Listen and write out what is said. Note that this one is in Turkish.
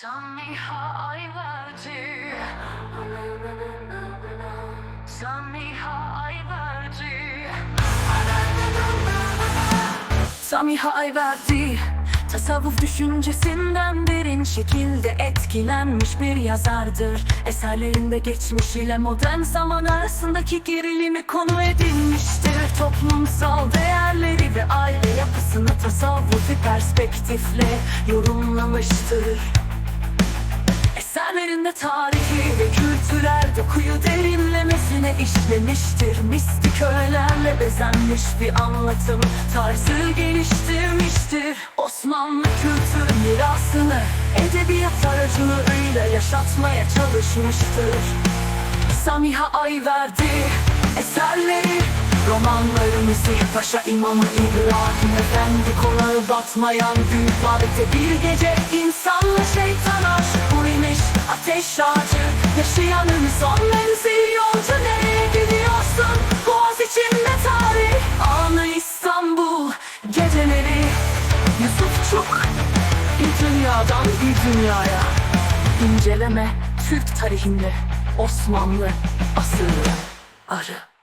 Samiha Ayverdi Samiha Ayverdi Samiha Ayverdi Tasavvuf düşüncesinden derin şekilde etkilenmiş bir yazardır. Eserlerinde geçmiş ile modern zaman arasındaki gerilimi konu edinmiştir. Toplumsal değerleri ve aile yapısını tasavvufi perspektifle yorumlamıştır Eserlerinde tarihi ve kültürel dokuyu derinlemesine işlemiştir. Mistik öğelerle bezenmiş bir anlatım tarzı geliştirmiştir. Osmanlı kültür mirasını edebiyat aracılığıyla yaşatmaya çalışmıştır. Samiha Ayverdi eserleri Romanları Mesih Paşa İmamı İbrahim Efendi konağı batmayan büyük bir gece insanla şeytan aşık buymuş ağacı Yaşayanın son menzil yolcu. Nereye gidiyorsun? Boğaz içinde tarih. Anı İstanbul geceleri. Yusufçuk bir dünyadan bir dünyaya. İnceleme Türk tarihinde Osmanlı asırı arı